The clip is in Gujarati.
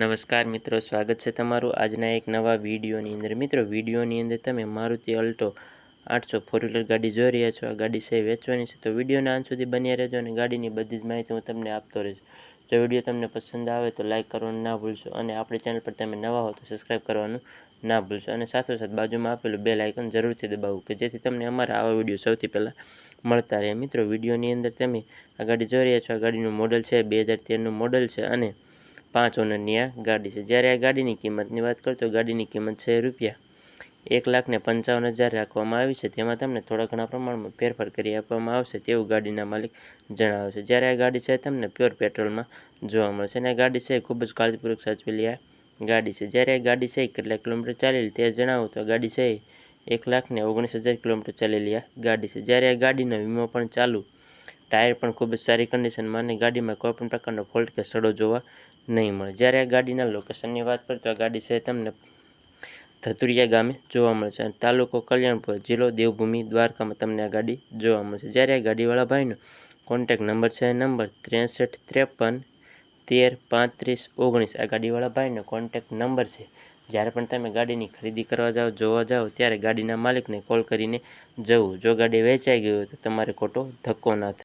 નમસ્કાર મિત્રો, સ્વાગત છે તમારું આજના એક નવા વિડીયોની અંદર. મિત્રો, વિડીયોની અંદર તમે મારુતિ અલ્ટો આઠસો ફોર વ્હીલર ગાડી જોઈ રહ્યા છો. આ ગાડી છે વેચવાની છે. તો વિડીયોના અંત સુધી બન્યા રહેજો અને ગાડીની બધી જ માહિતી હું તમને આપતો રહીશ. જો વીડિયો તમને પસંદ આવે તો લાઇક કરવાનું ના ભૂલશો અને આપણી ચેનલ પર તમે નવા હો તો સબસ્ક્રાઈબ કરવાનું ના ભૂલશો. અને સાથોસાથ બાજુમાં આપેલું બે લાઇકન જરૂરથી દબાવવું કે જેથી તમને અમારા આવા વીડિયો સૌથી પહેલાં મળતા રહે. મિત્રો, વિડીયોની અંદર તમે આ ગાડી જોઈ રહ્યા છો. આ ગાડીનું મોડલ છે, બે હજાર તેરનું મોડલ છે અને પાંચ ઓનરની આ ગાડી છે. જ્યારે આ ગાડીની કિંમતની વાત કરતો ગાડીની કિંમત છે રૂપિયા એક લાખને પંચાવન હજાર રાખવામાં આવી છે. તેમાં તમને થોડા ઘણા પ્રમાણમાં ફેરફાર કરી આપવામાં આવશે તેવું ગાડીના માલિક જણાવે છે. જ્યારે આ ગાડી છે તમને પ્યોર પેટ્રોલમાં જોવા મળશે અને આ ગાડી છે ખૂબ જ કાળજીપૂર્વક સાચવેલી આ ગાડી છે. જ્યારે આ ગાડી છે કેટલા કિલોમીટર ચાલેલી તે જણાવું તો ગાડી છે એક લાખને ઓગણીસ હજાર કિલોમીટર ચાલેલી આ ગાડી છે. જ્યારે આ ગાડીનો વીમો પણ ચાલુ ટાયર પણ ખૂબ જ સારી કન્ડિશનમાં અને ગાડીમાં કોઈપણ પ્રકારનો ફોલ્ટ કે સડો જોવા નહીં મળે. જ્યારે આ ગાડીના લોકેશનની વાત કરીએ તો આ ગાડી છે તમને ધતુરિયા ગામે જોવા મળશે અને તાલુકો કલ્યાણપુર જિલ્લો દેવભૂમિ દ્વારકામાં તમને આ ગાડી જોવા મળશે જ્યારે આ ગાડીવાળા ભાઈનો કોન્ટેક નંબર છે નંબર ત્રેસઠ ત્રેપન તેર પાંત્રીસ ઓગણીસ. આ ગાડીવાળા ભાઈનો કોન્ટેક નંબર છે. જ્યારે પણ તમે ગાડીની ખરીદી કરવા જાઓ, જોવા જાઓ, ત્યારે ગાડીના માલિકને કોલ કરીને જવું. જો ગાડી વેચાઈ ગઈ હોય તો તમારે ખોટો ધક્કો ના થાય.